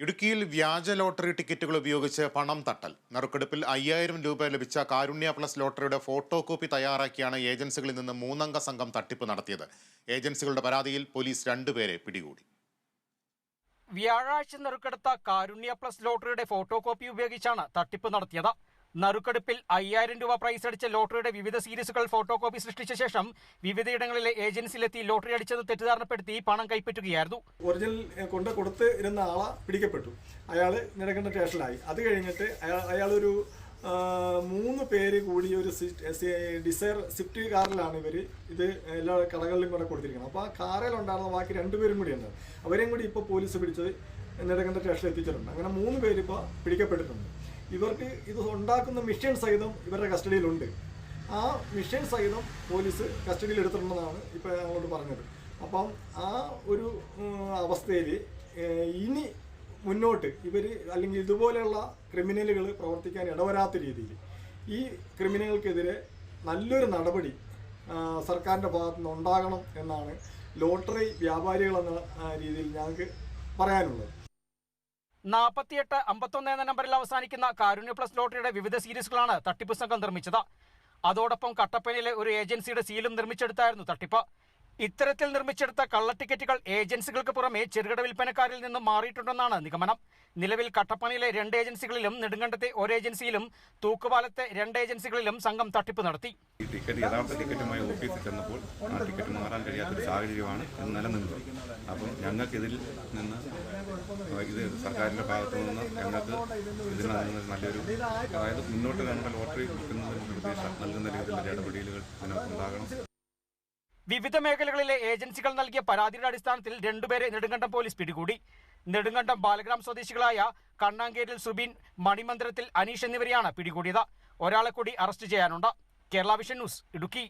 ഇടുക്കിയിൽ വ്യാജ ലോട്ടറി ടിക്കറ്റുകൾ ഉപയോഗിച്ച് പണം തട്ടൽ. നറുക്കെടുപ്പിൽ അയ്യായിരം രൂപ ലഭിച്ച കാരുണ്യ പ്ലസ് ലോട്ടറിയുടെ ഫോട്ടോ കോപ്പി തയ്യാറാക്കിയാണ് ഏജൻസികളിൽ നിന്ന് മൂന്നംഗ സംഘം തട്ടിപ്പ് നടത്തിയത്. ഏജൻസികളുടെ പരാതിയിൽ പോലീസ് രണ്ടുപേരെ പിടികൂടി. വ്യാഴാഴ്ച നറുക്കെടുത്ത കാരുണ്യ പ്ലസ് ലോട്ടറിയുടെ ഫോട്ടോ കോപ്പി ഉപയോഗിച്ചാണ് തട്ടിപ്പ് നടത്തിയത്. നറുക്കെടുപ്പിൽ അയ്യായിരം രൂപ പ്രൈസ് അടിച്ച ലോട്ടറിയുടെ വിവിധ സീരീസുകൾ ഫോട്ടോ കോപ്പി സൃഷ്ടിച്ച ശേഷം വിവിധയിടങ്ങളിലെ ഏജൻസിയിലെത്തി ലോട്ടറി അടിച്ചത് തെറ്റിദ്ധാരണപ്പെടുത്തി പണം കൈപ്പറ്റുകയായിരുന്നു. ഒറിജിനൽ കൊണ്ട് കൊടുത്ത് ഇരുന്ന ആളെ പിടിക്കപ്പെട്ടു. അയാൾ നിരക്കേണ്ട സ്റ്റേഷനിലായി. അത് കഴിഞ്ഞിട്ട് അയാൾ ഒരു മൂന്ന് പേര് കൂടി ഒരു ഡിസൈർ സ്വിഫ്റ്റ് കാറിലാണ് ഇവർ ഇത് എല്ലാ കടകളിലും കൂടെ കൊടുത്തിരിക്കുന്നത്. അപ്പോൾ ആ കാറിലുണ്ടായിരുന്ന ബാക്കി രണ്ടുപേരും കൂടി ഉണ്ട്. അവരെയും കൂടി ഇപ്പോൾ പോലീസ് പിടിച്ചത് നെടുങ്കണ്ട സ്റ്റേഷനിൽ എത്തിച്ചിട്ടുണ്ട്. അങ്ങനെ മൂന്ന് പേര് ഇപ്പോൾ പിടിക്കപ്പെട്ടിട്ടുണ്ട്. ഇവർക്ക് ഇത് ഉണ്ടാക്കുന്ന മിഷൻ സഹിതം ഇവരുടെ കസ്റ്റഡിയിലുണ്ട്. ആ മിഷൻ സഹിതം പോലീസ് കസ്റ്റഡിയിൽ എടുത്തിട്ടുണ്ടെന്നാണ് ഇപ്പോൾ ഞങ്ങളോട് പറഞ്ഞത്. അപ്പം ആ ഒരു അവസ്ഥയിൽ ഇനി മുന്നോട്ട് ഇവർ അല്ലെങ്കിൽ ഇതുപോലെയുള്ള ക്രിമിനലുകൾ പ്രവർത്തിക്കാൻ ഇടവരാത്ത രീതിയിൽ ഈ ക്രിമിനലുകൾക്കെതിരെ നല്ലൊരു നടപടി സർക്കാരിന്റെ ഭാഗത്തു നിന്ന് ഉണ്ടാകണം എന്നാണ് ലോട്ടറി വ്യാപാരികളെന്ന രീതിയിൽ ഞങ്ങൾക്ക് പറയാനുള്ളത്. നാൽപ്പത്തിയെട്ട് അമ്പത്തൊന്ന് എന്ന നമ്പറിൽ അവസാനിക്കുന്ന കാരുണ്യ പ്ലസ് ലോട്ടറിയുടെ വിവിധ സീരീസുകളാണ് തട്ടിപ്പ് സംഘം നിർമ്മിച്ചത്. അതോടൊപ്പം കട്ടപ്പനയിലെ ഒരു ഏജൻസിയുടെ സീലും നിർമ്മിച്ചെടുത്തായിരുന്നു തട്ടിപ്പ്. ഇത്തരത്തിൽ നിർമ്മിച്ചെടുത്ത കള്ള ടിക്കറ്റുകൾ ഏജൻസികൾക്ക് പുറമെ ചെറുകിട വിൽപ്പനക്കാരിൽ നിന്നും മാറിയിട്ടുണ്ടെന്നാണ് നിഗമനം. നിലവിൽ കട്ടപ്പനയിലെ രണ്ട് ഏജൻസികളിലും നെടുങ്കണ്ടത്തെ ഒരു ഏജൻസിയിലും തൂക്കുപാലത്തെ രണ്ട് ഏജൻസികളിലും സംഘം തട്ടിപ്പ് നടത്തി. ഈ ടിക്കറ്റ് യഥാർത്ഥ ടിക്കറ്റുമായി ഓഫീസിൽ ചെന്നപ്പോൾ ആ ടിക്കറ്റ് മാറാൻ കഴിയാത്തൊരു സാഹചര്യമാണ് ഇന്ന് നിലനിന്നത്. അപ്പം ഞങ്ങൾക്ക് ഇതിൽ നിന്ന് ഇത് സർക്കാരിന്റെ ഭാഗത്തു നിന്ന് ഞങ്ങൾക്ക് ഇതിൽ നിന്ന് നല്ലൊരു അതായത് മുന്നോട്ട് കണ്ട ലോട്ടറി വിൽക്കുന്നതിന് നിർദ്ദേശം നൽകുന്ന രീതിയിലുള്ള ഇടപെടലുകൾ ഇതിനകത്തുണ്ടാകണം വിവിധ മേഖലകളിലെ ഏജൻസികൾ നൽകിയ പരാതിയുടെ അടിസ്ഥാനത്തിൽ രണ്ടുപേരെ നെടുങ്കണ്ടം പോലീസ് പിടികൂടി. നെടുങ്കണ്ടം ബാലഗ്രാം സ്വദേശികളായ കണ്ണാങ്കേരിൽ സുബിൻ മണിമന്ദിരത്തിൽ അനീഷ് എന്നിവരെയാണ് പിടികൂടിയത്. ഒരാളെ കൂടി അറസ്റ്റ് ചെയ്യാനുണ്ട്. Kerala vision news Idukki.